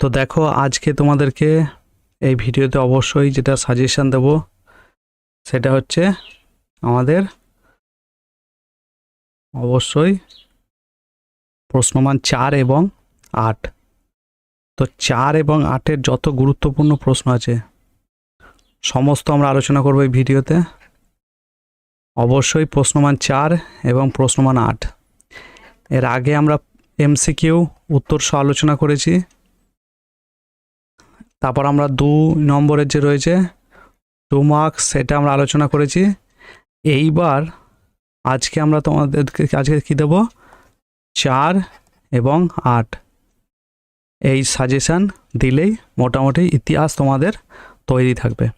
তো দেখো, আজকে তোমাদেরকে এই ভিডিওতে অবশ্যই যেটা সাজেশান দেব, সেটা হচ্ছে আমাদের অবশ্যই প্রশ্নমান চার এবং আট। তো চার এবং আটের যত গুরুত্বপূর্ণ প্রশ্ন আছে, সমস্ত আমরা আলোচনা করব এই ভিডিওতে। অবশ্যই প্রশ্নমান চার এবং প্রশ্নমান আট। এর আগে আমরা এমসিকিউ উত্তর সহ আলোচনা করেছি। তারপর আমরা দু নম্বরের যে রয়েছে টু মার্কস সেটা আমরা আলোচনা করেছি। এইবার আজকে আমরা তোমাদেরকে, আজকে কী দেব? চার এবং আট। এই সাজেশান দিলেই মোটামুটি ইতিহাস তোমাদের তৈরি থাকবে।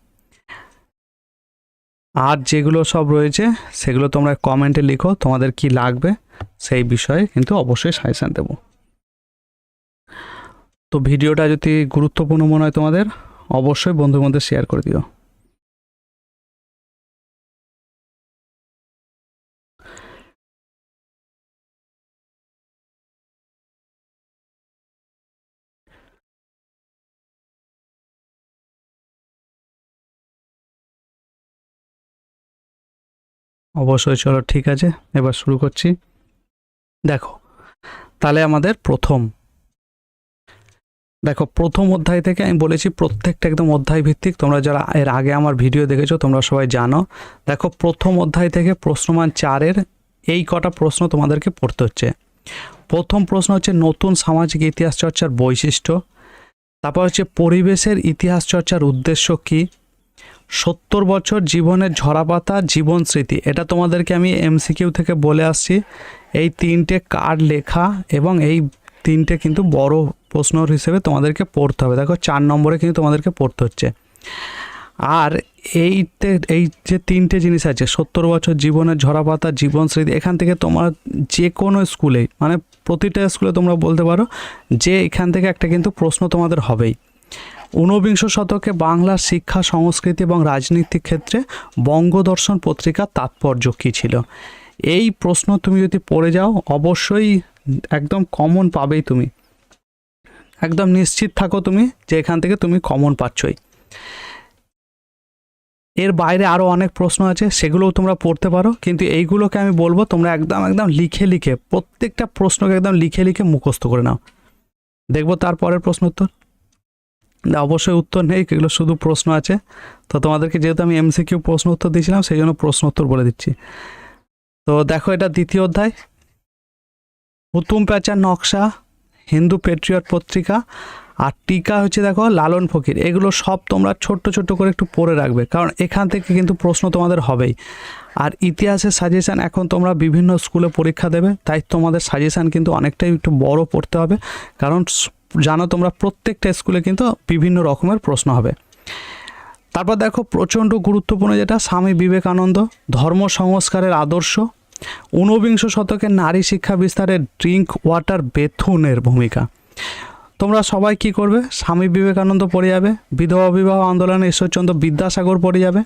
আর যেগুলো সব রয়েছে, সেগুলো তোমরা কমেন্টে লিখো, তোমাদের কি লাগবে, সেই বিষয়ে কিন্তু অবশ্যই সাজেশান দেবো। তো ভিডিওটা যদি গুরুত্বপূর্ণ মনে হয় তোমাদের, অবশ্যই বন্ধুর মধ্যে শেয়ার করে দিও। অবশ্যই চলো, ঠিক আছে, এবার শুরু করছি। দেখো, তাহলে আমাদের প্রথম দেখো, প্রথম অধ্যায় থেকে আমি বলেছি প্রত্যেকটা একদম অধ্যায় ভিত্তিক তোমরা যারা এর আগে আমার ভিডিও দেখেছ, তোমরা সবাই জানো। দেখো, প্রথম অধ্যায় থেকে প্রশ্নমান চারের এই কটা প্রশ্ন তোমাদেরকে পড়তে হচ্ছে। প্রথম প্রশ্ন হচ্ছে নতুন সামাজিক ইতিহাস চর্চার বৈশিষ্ট্য। তারপর হচ্ছে পরিবেশের ইতিহাস চর্চার উদ্দেশ্য কী? সত্তর বছর জীবনের ঝরাপাতা, জীবন স্মৃতি, এটা তোমাদেরকে আমি এমসিকিউ থেকে বলে আসছি। এই তিনটে কার্ড লেখা এবং এই তিনটে কিন্তু বড় প্রশ্ন হিসেবে তোমাদেরকে পড়তে হবে। দেখো, চার নম্বরে কিন্তু তোমাদেরকে পড়তে হচ্ছে। আর এইতে, এই যে তিনটে জিনিস আছে, সত্তর বছর জীবনের ঝরাপাতা, জীবন স্মৃতি, এখান থেকে তোমার যে কোনো স্কুলে মানে প্রতিটা স্কুলে তোমরা বলতে পারো, যে এখান থেকে একটা কিন্তু প্রশ্ন তোমাদের হবেই। ঊনবিংশ শতকে বাংলার শিক্ষা, সংস্কৃতি এবং রাজনীতির ক্ষেত্রে বঙ্গদর্শন পত্রিকার তাৎপর্য কী ছিল? এই প্রশ্ন তুমি যদি পড়ে যাও, অবশ্যই একদম কমন পাবেই তুমি। একদম নিশ্চিত থাকো তুমি যে এখান থেকে তুমি কমন পাচ্ছই। এর বাইরে আরও অনেক প্রশ্ন আছে, সেগুলোও তোমরা পড়তে পারো, কিন্তু এইগুলোকে আমি বলব তোমরা একদম একদম লিখে লিখে, প্রত্যেকটা প্রশ্নকে একদম লিখে লিখে মুখস্থ করে নাও। দেখব তারপরের প্রশ্ন উত্তর? অবশ্যই উত্তর নেই, এগুলো শুধু প্রশ্ন আছে। তো তোমাদেরকে যেহেতু আমি এমসিকিউ প্রশ্ন উত্তর দিয়েছিলাম, সেই জন্য প্রশ্ন উত্তর বলে দিচ্ছি। তো দেখো এটা দ্বিতীয় অধ্যায়। হুতুম প্যাচার নকশা হিন্দু পেট্রিয়ট পত্রিকা আর টিকা হচ্ছে দেখো লালন ফকির। এগুলো সব তোমরা ছোট্ট ছোট্ট করে একটু পড়ে রাখবে, কারণ এখান থেকে কিন্তু প্রশ্ন তোমাদের হবেই। আর ইতিহাসের সাজেশান এখন তোমরা বিভিন্ন স্কুলে পরীক্ষা দেবে, তাই তোমাদের সাজেশান কিন্তু অনেকটাই একটু বড় পড়তে হবে, কারণ জানো তোমরা প্রত্যেকটা স্কুলে কিন্তু বিভিন্ন রকমের প্রশ্ন হবে। তারপর দেখো প্রচণ্ড গুরুত্বপূর্ণ যেটা, স্বামী বিবেকানন্দ, ধর্ম সংস্কারের আদর্শ ঊনবিংশ শতকে নারী শিক্ষা বিস্তারে ড্রিঙ্ক ওয়াটার বেথুনের ভূমিকা। তোমরা সবাই কি করবে? স্বামী বিবেকানন্দ পড়ে যাবে, বিধবা বিবাহ আন্দোলনে ঈশ্বরচন্দ্র বিদ্যাসাগর পড়ে যাবে।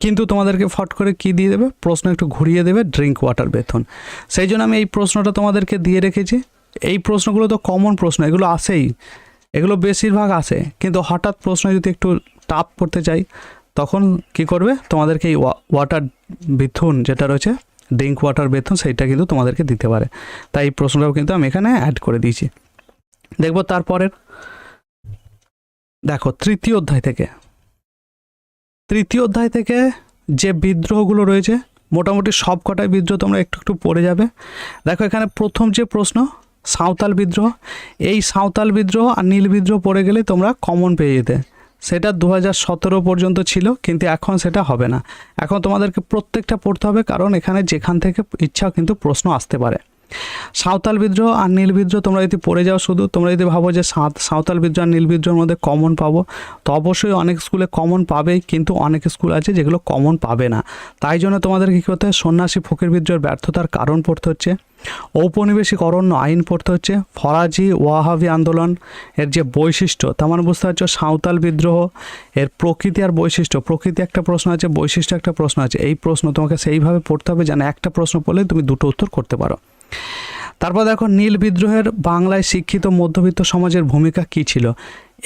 কিন্তু তোমাদেরকে ফট করে কি দিয়ে দেবে? প্রশ্ন একটু ঘুরিয়ে দেবে ড্রিঙ্ক ওয়াটার বেথুন। সেই জন্য আমি এই প্রশ্নটা তোমাদেরকে দিয়ে রেখেছি। এই প্রশ্নগুলো তো কমন প্রশ্ন, এগুলো আসেই এগুলো বেশিরভাগ আসে কিন্তু হঠাৎ প্রশ্ন যদি একটু টাপ করতে চাই, তখন কি করবে? তোমাদেরকে এই ওয়াটার বেথুন যেটা রয়েছে ড্রিঙ্ক ওয়াটার বেথুন সেইটা কিন্তু তোমাদেরকে দিতে পারে। তাই এই প্রশ্নটাও কিন্তু আমি এখানে অ্যাড করে দিয়েছি। দেখব তারপরের, দেখো তৃতীয় অধ্যায় থেকে। তৃতীয় অধ্যায় থেকে যে বিদ্রোহগুলো রয়েছে, মোটামুটি সব কটাই বিদ্রোহ তোমরা একটু একটু পড়ে যাবে। দেখো এখানে প্রথম যে প্রশ্ন, সাঁওতাল বিদ্রোহ, এই সাঁওতাল বিদ্রোহ আর নীল বিদ্রোহ পড়ে গেলে তোমরা কমন পেয়ে যেতে। সেটা দু হাজার সতেরো পর্যন্ত ছিল, কিন্তু এখন সেটা হবে না। এখন তোমাদেরকে প্রত্যেকটা পড়তে হবে, কারণ এখানে যেখান থেকে ইচ্ছা কিন্তু প্রশ্ন আসতে পারে। সাঁওতাল বিদ্রোহ আর নীল বিদ্রোহ, তোমরা যদি পড়ে যাও শুধু, তোমরা যদি ভাবো যে সাঁওতাল বিদ্রোহ আর নীল বিদ্রোহের মধ্যে কমন পাবো, তো অবশ্যই অনেক স্কুলে কমন পাবেই, কিন্তু অনেক স্কুল আছে যেগুলো কমন পাবে না। তাই জন্য তোমাদের কী করতে হয় সন্ন্যাসী ফকির বিদ্রোহের ব্যর্থতার কারণ পড়তে হচ্ছে ঔপনিবেশিক অরণ্য আইন পড়তে হচ্ছে, ফরাজি ওয়াহাবি আন্দোলন এর যে বৈশিষ্ট্য, তার মানে বুঝতে পারছ, সাঁওতাল বিদ্রোহ এর প্রকৃতি আর বৈশিষ্ট্য, প্রকৃতি একটা প্রশ্ন আছে, বৈশিষ্ট্য একটা প্রশ্ন আছে, এই প্রশ্ন তোমাকে সেইভাবে পড়তে হবে যেন একটা প্রশ্ন পড়লে তুমি দুটো উত্তর করতে পারো। তারপর দেখো, নীল বিদ্রোহের বাংলায় শিক্ষিত মধ্যবিত্ত সমাজের ভূমিকা কী ছিল?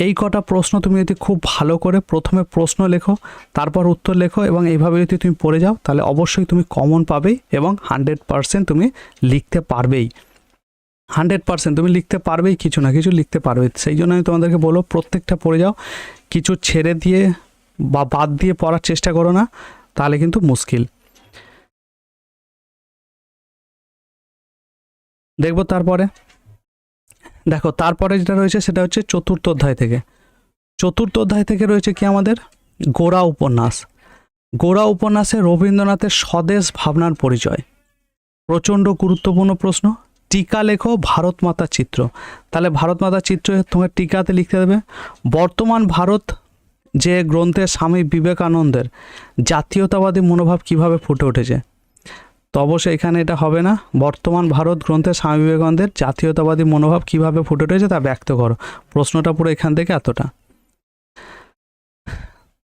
এই কটা প্রশ্ন তুমি যদি খুব ভালো করে প্রথমে প্রশ্ন লেখো, তারপর উত্তর লেখো এবং এইভাবে যদি তুমি পড়ে যাও, তাহলে অবশ্যই তুমি কমন পাবেই এবং হান্ড্রেড পারসেন্ট তুমি লিখতে পারবেই। হান্ড্রেড পারসেন্ট তুমি লিখতে পারবেই, কিছু না কিছু লিখতে পারবে। সেই জন্য আমি তোমাদেরকে বলব, প্রত্যেকটা পড়ে যাও, কিছু ছেড়ে দিয়ে বা বাদ দিয়ে পড়ার চেষ্টা করো না, তাহলে কিন্তু মুশকিল। দেখব তারপরে। দেখো, তারপরে যেটা রয়েছে সেটা হচ্ছে চতুর্থ অধ্যায় থেকে। চতুর্থ অধ্যায় থেকে রয়েছে কি আমাদের? গোড়া উপন্যাস। গোড়া উপন্যাসে রবীন্দ্রনাথের স্বদেশ ভাবনার পরিচয়। প্রচণ্ড গুরুত্বপূর্ণ প্রশ্ন। টিকা লেখো, ভারত মাতা চিত্র। তাহলে ভারত মাতা চিত্র তোমাকে টিকাতে লিখতে দেবে, বর্তমান ভারত যে গ্রন্থে স্বামী বিবেকানন্দের জাতীয়তাবাদী মনোভাব কীভাবে ফুটে উঠেছে? তো অবশ্যই এখানে এটা হবে না। বর্তমান ভারত গ্রন্থে স্বামী বিবেকানন্দের জাতীয়তাবাদী মনোভাব কীভাবে ফুটে উঠেছে তা ব্যক্ত করো। প্রশ্নটা পুরো এখান থেকে এতটা।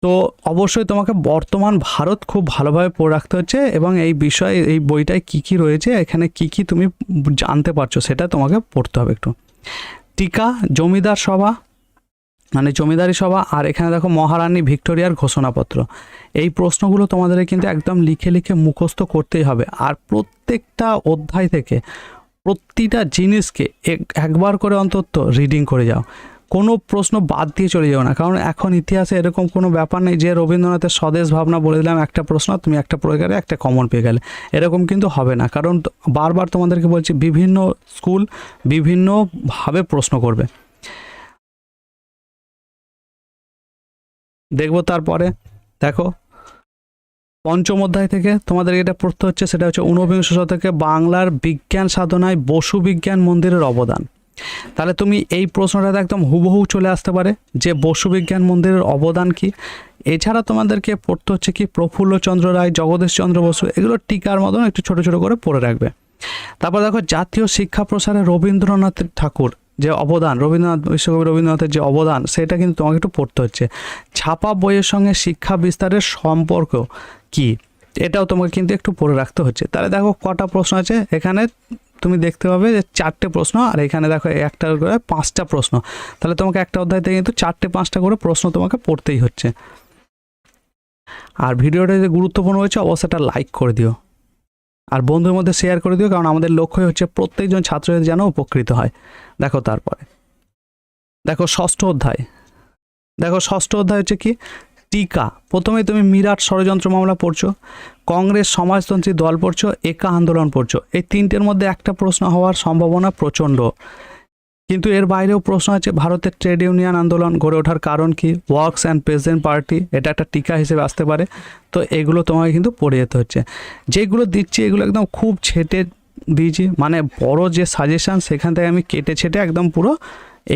তো অবশ্যই তোমাকে বর্তমান ভারত খুব ভালোভাবে পড়ে রাখতে হচ্ছে এবং এই বিষয়ে, এই বইটায় কি কি রয়েছে, এখানে কি কি তুমি জানতে পারছ সেটা তোমাকে পড়তে হবে একটু। টিকা, জমিদার সভা মানে জমিদারি সভা আর এখানে দেখো মহারানী ভিক্টোরিয়ার ঘোষণাপত্র। এই প্রশ্নগুলো তোমাদের কিন্তু একদম লিখে লিখে মুখস্থ করতেই হবে। আর প্রত্যেকটা অধ্যায় থেকে প্রতিটা জিনিসকে এক- একবার করে অন্তত রিডিং করে যাও। কোনো প্রশ্ন বাদ দিয়ে চলে যাও না। কারণ এখন ইতিহাসে এরকম কোনো ব্যাপার নেই যে রবীন্দ্রনাথের স্বদেশ ভাবনা বলে দিলাম, একটা প্রশ্ন, তুমি একটা পড়ে একটা কমন পেয়ে গেলে। এরকম কিন্তু হবে না। কারণ বারবার তোমাদেরকে বলছি, বিভিন্ন স্কুল বিভিন্নভাবে প্রশ্ন করবে। দেখব তারপরে। দেখো। পঞ্চম অধ্যায় থেকে তোমাদের এটা পড়তে হচ্ছে সেটা হচ্ছে ঊনবিংশ শতকে বাংলার বিজ্ঞান সাধনায় বসু বিজ্ঞান মন্দিরের অবদান। তাহলে তুমি এই প্রশ্নটাতে একদম হুবহু চলে আসতে পারে যে বসু বিজ্ঞান মন্দিরের অবদান কি। এছাড়া তোমাদেরকে পড়তে হচ্ছে কি প্রফুল্লচন্দ্র রায়, জগদীশচন্দ্র বসু, এগুলো টিকার মতন একটু ছোট ছোট করে পড়ে রাখবে। তারপর দেখো জাতীয় শিক্ষা প্রসারে রবীন্দ্রনাথ ঠাকুর যে অবদান, রবীন্দ্রনাথ, বিশ্বকবি রবীন্দ্রনাথের যে অবদান, সেটা কিন্তু তোমাকে একটু পড়তে হচ্ছে। ছাপা বইয়ের সঙ্গে শিক্ষা বিস্তারের সম্পর্ক কি? এটাও তোমাকে কিন্তু একটু পড়ে রাখতে হচ্ছে। তাহলে দেখো, কটা প্রশ্ন আছে। এখানে তুমি দেখতে পাবে যে চারটে প্রশ্ন, আর এখানে দেখো একটা করে পাঁচটা প্রশ্ন। তাহলে তোমাকে একটা অধ্যায় থেকে কিন্তু চারটে, পাঁচটা করে প্রশ্ন তোমাকে পড়তেই হচ্ছে। আর ভিডিওটা যে গুরুত্বপূর্ণ হয়েছে, অবশ্যই একটা লাইক করে দিও। আর বন্ধুর মধ্যে শেয়ার করে দিও, কারণ আমাদের লক্ষ্যই হচ্ছে প্রত্যেকজন ছাত্রছাত্রী যেন উপকৃত হয়। দেখো তারপরে। দেখো ষষ্ঠ অধ্যায়। দেখো ষষ্ঠ অধ্যায় হচ্ছে কি? টিকা। প্রথমে তুমি মিরাট ষড়যন্ত্র মামলা পড়ছো, কংগ্রেস সমাজতন্ত্রী দল পড়ছো, একা আন্দোলন পড়ছো। এই তিনটের মধ্যে একটা প্রশ্ন হওয়ার সম্ভাবনা প্রচণ্ড। কিন্তু এর বাইরেও প্রশ্ন আছে, ভারতের ট্রেড ইউনিয়ন আন্দোলন গড়ে ওঠার কারণ কি? ওয়ার্কস অ্যান্ড প্রেসিডেন্ট পার্টি, এটা একটা টিকা হিসেবে আসতে পারে। তো এগুলো তোমাকে কিন্তু পড়ে যেতে হচ্ছে। যেগুলো দিচ্ছি, এগুলো একদম খুব ছেটে দিয়েছি। মানে বড় যে সাজেশান সেখান থেকে আমি কেটে ছেটে একদম পুরো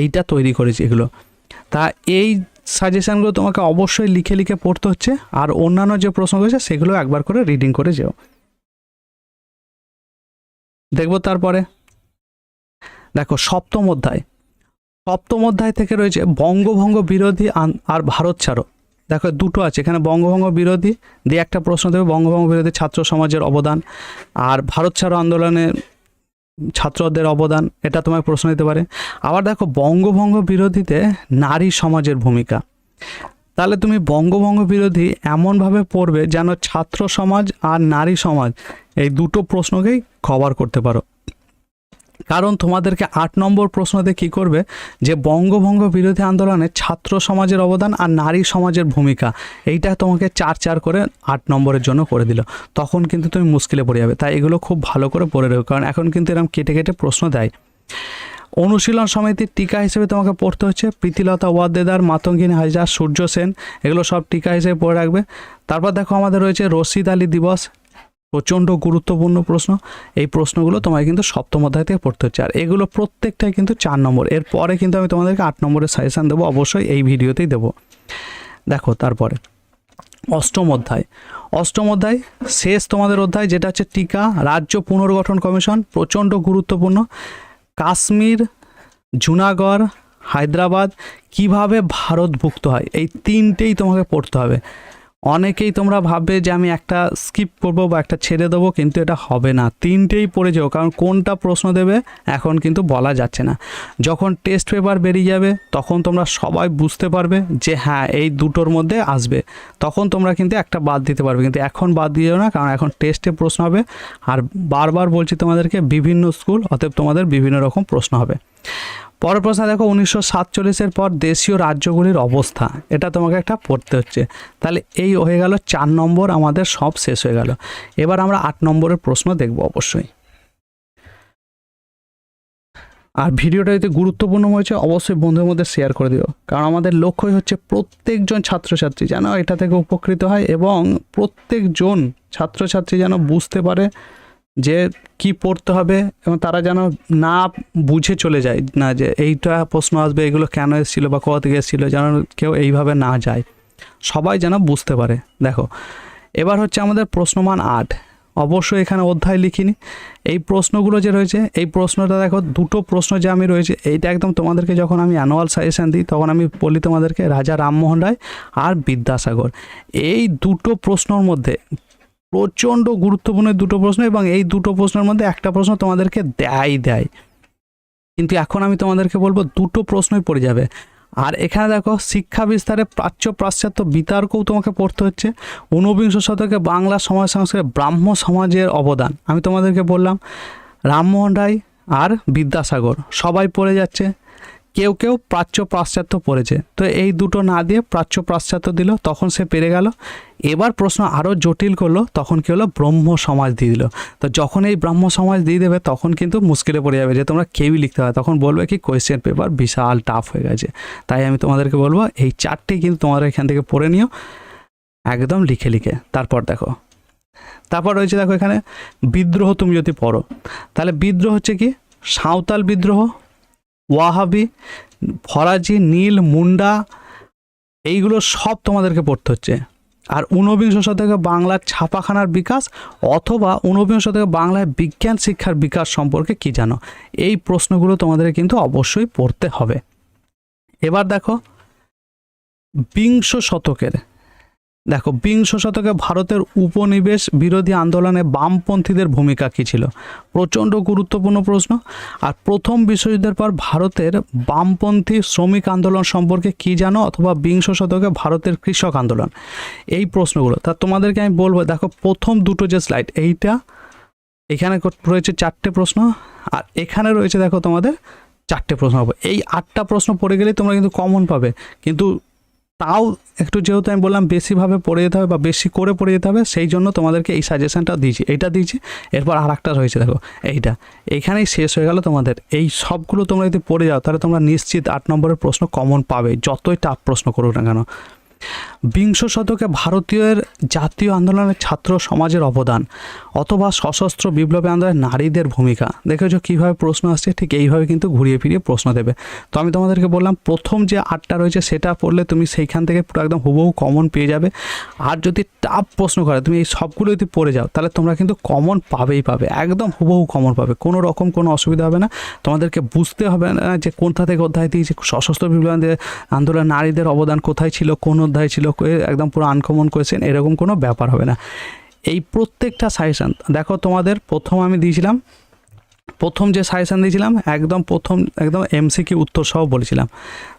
এইটা তৈরি করেছি এগুলো। তা এই সাজেশানগুলো তোমাকে অবশ্যই লিখে লিখে পড়তে হচ্ছে। আর অন্যান্য যে প্রশ্ন রয়েছে সেগুলো একবার করে রিডিং করে যেও। দেখব তারপরে। দেখো, সপ্তম অধ্যায়। সপ্তম অধ্যায় থেকে রয়েছে বঙ্গভঙ্গ বিরোধী আর ভারত ছাড়ো। দেখো, দুটো আছে। এখানে বঙ্গভঙ্গ বিরোধী, দিয়ে একটা প্রশ্ন দেবে, বঙ্গভঙ্গ বিরোধী ছাত্র সমাজের অবদান আর ভারত ছাড়ো আন্দোলনে ছাত্রদের অবদান, এটা তোমায় প্রশ্ন দিতে পারে। আবার দেখো, বঙ্গভঙ্গ বিরোধীতে নারী সমাজের ভূমিকা। তাহলে তুমি বঙ্গভঙ্গ বিরোধী এমনভাবে পড়বে যেন ছাত্র সমাজ আর নারী সমাজ এই দুটো প্রশ্নকেই কভার করতে পারো। কারণ তোমাদেরকে আট নম্বর প্রশ্নতে কি করবে? যে বঙ্গভঙ্গ বিরোধী আন্দোলনে ছাত্র সমাজের অবদান আর নারী সমাজের ভূমিকা, এইটা তোমাকে চার চার করে আট নম্বরের জন্য করে দিল। তখন কিন্তু তুমি মুশকিলে পড়ে যাবে। তাই এগুলো খুব ভালো করে পড়ে রেখো, কারণ এখন কিন্তু এরকম কেটে কেটে প্রশ্ন দেয়। অনুশীলন সমিতির টিকা হিসেবে তোমাকে পড়তে হচ্ছে প্রীতিলতা ওয়াদ্দেদার, মাতঙ্গিনী হাজরা, সূর্য সেন, এগুলো সব টিকা হিসেবে পড়ে রাখবে। তারপর দেখো আমাদের রয়েছে রশিদ আলী দিবস প্রচণ্ড গুরুত্বপূর্ণ প্রশ্ন। এই প্রশ্নগুলো তোমায় কিন্তু সপ্তম অধ্যায় থেকে পড়তে হচ্ছে। আর এগুলো প্রত্যেকটাই কিন্তু চার নম্বর। এরপরে কিন্তু আমি তোমাদেরকে আট নম্বরের সাজেশান দেবো। অবশ্যই এই ভিডিওতেই দেবো। দেখো, তারপরে। অষ্টম অধ্যায়। অষ্টম অধ্যায়, শেষ তোমাদের অধ্যায়, যেটা হচ্ছে টিকা, রাজ্য পুনর্গঠন কমিশন, প্রচণ্ড গুরুত্বপূর্ণ। কাশ্মীর, জুনাগড়, হায়দ্রাবাদ, কীভাবে ভারতভুক্ত হয়? এই তিনটেই তোমাকে পড়তে হবে। অনেকেই তোমরা ভাববে যে আমি একটা স্কিপ করব বা একটা ছেড়ে দেবো, কিন্তু এটা হবে না। তিনটেই পড়ে যাও, কারণ কোনটা প্রশ্ন দেবে এখন কিন্তু বলা যাচ্ছে না। যখন টেস্ট পেপার বেরিয়ে যাবে, তখন তোমরা সবাই বুঝতে পারবে যে হ্যাঁ এই দুটোর মধ্যে আসবে। তখন তোমরা কিন্তু একটা বাদ দিতে পারবে, কিন্তু এখন বাদ দিও না, কারণ এখন টেস্টে প্রশ্ন হবে। আর বারবার বলছি তোমাদেরকে, বিভিন্ন স্কুল অতএব তোমাদের বিভিন্ন রকম প্রশ্ন হবে। পরের প্রশ্ন দেখো উনিশশো সাতচল্লিশের পর দেশীয় রাজ্যগুলির অবস্থা। এটা তোমাকে একটা পড়তে হচ্ছে। তাহলে এই হয়ে গেল চার নম্বর, আমাদের সব শেষ হয়ে গেল। এবার আমরা আট নম্বরের প্রশ্ন দেখব অবশ্যই। আর ভিডিওটা যদি গুরুত্বপূর্ণ হয়েছে অবশ্যই বন্ধুর মধ্যে শেয়ার করে দিও। কারণ আমাদের লক্ষ্যই হচ্ছে প্রত্যেকজন ছাত্রছাত্রী যেন এটা থেকে উপকৃত হয় এবং প্রত্যেকজন ছাত্রছাত্রী যেন বুঝতে পারে যে কি পড়তে হবে এবং তারা যেন না বুঝে চলে যায় না যে এইটা প্রশ্ন আসবে, এগুলো কেন এসেছিল বা কোথা থেকে এসেছিল, যেন কেউ এইভাবে না যায়। সবাই যেন বুঝতে পারে। দেখো, এবার হচ্ছে আমাদের প্রশ্নমান আট। অবশ্যই এখানে অধ্যায় লিখিনি। এই প্রশ্নগুলো যে রয়েছে, এই প্রশ্নটা দেখো, দুটো প্রশ্ন যে আমি রয়েছে, এইটা একদম তোমাদেরকে যখন আমি অ্যানুয়াল সাজেশন দিই, তখন আমি বলি তোমাদেরকে রাজা রামমোহন রায় আর বিদ্যাসাগর। এই দুটো প্রশ্নর মধ্যে প্রচণ্ড গুরুত্বপূর্ণ দুটো প্রশ্ন এবং এই দুটো প্রশ্নের মধ্যে একটা প্রশ্ন তোমাদেরকে দেয় দেয়। কিন্তু এখন আমি তোমাদেরকে বলব দুটো প্রশ্নই পড়ে যাবে। আর এখানে দেখো, শিক্ষা বিস্তারে প্রাচ্য পাশ্চাত্য বিতর্কও তোমাকে পড়তে হচ্ছে। ঊনবিংশ শতকে বাংলা সমাজ সংস্কারে ব্রাহ্ম সমাজের অবদান। আমি তোমাদেরকে বললাম, রামমোহন রায় আর বিদ্যাসাগর সবাই পড়ে যাচ্ছে। কেউ কেউ প্রাচ্য পাশ্চাত্য পড়েছে। তো এই দুটো না দিয়ে প্রাচ্য পাশ্চাত্য দিল, তখন সে পেরে গেল। এবার প্রশ্ন আরও জটিল করল, তখন কী হলো? ব্রহ্ম সমাজ দিয়ে দিল। তো যখন এই ব্রহ্ম সমাজ দিয়ে দেবে, তখন কিন্তু মুশকিলে পড়ে যাবে যে তোমরা কেউই লিখতে হবে তখন বলবে কি কোয়েশ্চেন পেপার বিশাল টাফ হয়ে গেছে। তাই আমি তোমাদেরকে বলব, এই চারটে কিন্তু তোমাদের এখান থেকে পড়ে নিও। একদম লিখে লিখে। তারপর দেখো। তারপর রয়েছে দেখো এখানে, বিদ্রোহ তুমি যদি পড়ো, তাহলে বিদ্রোহ হচ্ছে কি? সাঁওতাল বিদ্রোহ ওয়াহাবি, ফরাজি, নীল, মুন্ডা, এইগুলো সব তোমাদেরকে পড়তে হচ্ছে। আর ঊনবিংশ শতকে বাংলার ছাপাখানার বিকাশ অথবা ঊনবিংশ শতকে বাংলায় বিজ্ঞান শিক্ষার বিকাশ সম্পর্কে কি জানো? এই প্রশ্নগুলো তোমাদের কিন্তু অবশ্যই পড়তে হবে। এবার দেখো, বিংশ শতকের দেখো, বিংশ শতকে ভারতের উপনিবেশ বিরোধী আন্দোলনে বামপন্থীদের ভূমিকা কী ছিল? প্রচণ্ড গুরুত্বপূর্ণ প্রশ্ন। আর প্রথম বিশ্বযুদ্ধের পর ভারতের বামপন্থী শ্রমিক আন্দোলন সম্পর্কে কী জানো অথবা বিংশ শতকে ভারতের কৃষক আন্দোলন? এই প্রশ্নগুলো। তা তোমাদেরকে আমি বলব, দেখো, প্রথম দুটো যে স্লাইড এইটা, এখানে রয়েছে চারটে প্রশ্ন, আর এখানে রয়েছে, দেখো, তোমাদের চারটে প্রশ্ন। হবে এই আটটা প্রশ্ন পড়ে গেলেই তোমরা কিন্তু কমন পাবে। কিন্তু তাও একটু যেহেতু আমি বললাম বেশিভাবে পড়ে যেতে হবে বা বেশি করে পড়ে যেতে হবে, সেই জন্য তোমাদেরকে এই সাজেশনটা দিয়েছি। এটা দিয়েছি, এরপর আর একটা রয়েছে, দেখো, এইটা। এইখানেই শেষ হয়ে গেল তোমাদের। এই সবগুলো তোমরা যদি পড়ে যাও, তাহলে তোমরা নিশ্চিত আট নম্বরের প্রশ্ন কমন পাবে, যতই টাফ প্রশ্ন করুক না কেন। বিংশ শতকে ভারতীয়ের জাতীয় আন্দোলনের ছাত্র সমাজের অবদান অথবা সশস্ত্র বিপ্লবী আন্দোলনের নারীদের ভূমিকা। দেখেছ কীভাবে প্রশ্ন আসছে? ঠিক এইভাবে কিন্তু ঘুরিয়ে ফিরিয়ে প্রশ্ন দেবে। তো আমি তোমাদেরকে বললাম, প্রথম যে আটটা রয়েছে সেটা পড়লে তুমি সেইখান থেকে পুরো একদম হুবহু কমন পেয়ে যাবে। আর যদি টাফ প্রশ্ন করে, তুমি এই সবগুলো যদি পড়ে যাও, তাহলে তোমরা কিন্তু কমন পাবেই পাবে, একদম হুবহু কমন পাবে। কোনো রকম কোনো অসুবিধা হবে না। তোমাদেরকে বুঝতে হবে না যে কোনটা থেকে অধ্যায় দিয়েছে, সশস্ত্র বিপ্লবী আন্দোলন নারীদের অবদান কোথায় ছিল, কোন অধ্যায় ছিল একদম পুরো আনকমন কোয়েশ্চেন এরকম কোনো ব্যাপার হবে না। এই প্রত্যেকটা সাজেশান দেখো তোমাদের প্রথম আমি দিয়েছিলাম, প্রথম যে সাজেশান দিয়েছিলাম, একদম প্রথম, একদম এমসিকিউ উত্তর সহ বলেছিলাম।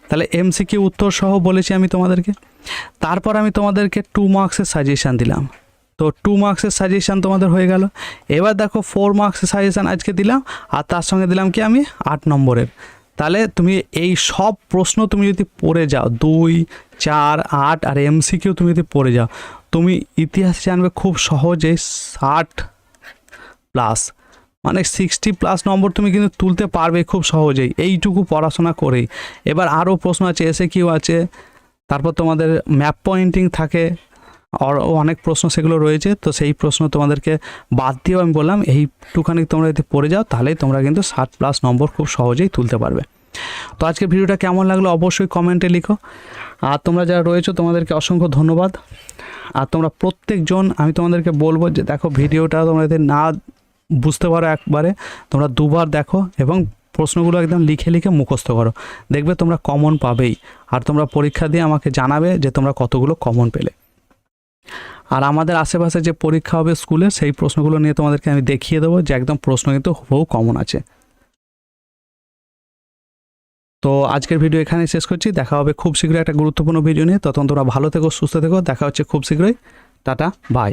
তাহলে এমসিকিউ উত্তর সহ বলেছি আমি তোমাদেরকে। তারপর আমি তোমাদেরকে টু মার্কসের সাজেশান দিলাম। তো টু মার্কসের সাজেশান তোমাদের হয়ে গেল। এবার দেখো ফোর মার্কসের সাজেশান আজকে দিলাম, আর তার সঙ্গে দিলাম কি আমি? আট নম্বরের। তাহলে তুমি এই সব প্রশ্ন তুমি যদি পড়ে যাও, দুই চার, আট আর এমসিকিউ তুমি যদি পড়ে যাও, তুমি ইতিহাস জানবে খুব সহজেই ষাট প্লাস মানে সিক্সটি প্লাস নম্বর তুমি কিন্তু তুলতে পারবে খুব সহজেই। এইটুকু পড়াশোনা করেই। এবার আরও প্রশ্ন আছে এসে কিউ আছে, তারপর তোমাদের ম্যাপ পয়েন্টিং থাকে অনেক প্রশ্ন সেগুলো রয়েছে, তো সেই প্রশ্ন তোমাদেরকে বাদ দিয়েও আমি বললাম, এইটুখানি তোমরা যদি পড়ে যাও, তাহলেই তোমরা কিন্তু ষাট প্লাস নম্বর খুব সহজেই তুলতে পারবে। তো আজকের ভিডিওটা কেমন লাগল অবশ্যই কমেন্টে লিখো। আর তোমরা যারা রয়েছো, তোমাদেরকে অসংখ্য ধন্যবাদ। আর তোমরা প্রত্যেকজন, আমি তোমাদেরকে বলব যে দেখো ভিডিওটা তোমরা যদি না বুঝতে পারো একবারে, তোমরা দুবার দেখো এবং প্রশ্নগুলো একদম লিখে লিখে মুখস্থ করো। দেখবে তোমরা কমন পাবেই। আর তোমরা পরীক্ষা দিয়ে আমাকে জানাবে যে তোমরা কতগুলো কমন পেলে। আর আমাদের আশেপাশে যে পরীক্ষা হবে স্কুলে, সেই প্রশ্নগুলো নিয়ে তোমাদেরকে আমি দেখিয়ে দেবো যে একদম প্রশ্ন কিন্তু হুবহু কমন আছে। তো আজকের ভিডিও এখানে শেষ করছি। দেখা হবে খুব শীঘ্রই একটা গুরুত্বপূর্ণ ভিডিও নিয়ে। ততক্ষণ তোমরা ভালো থেকো, সুস্থ থেকো। দেখা হচ্ছে খুব শীঘ্রই। Tata bye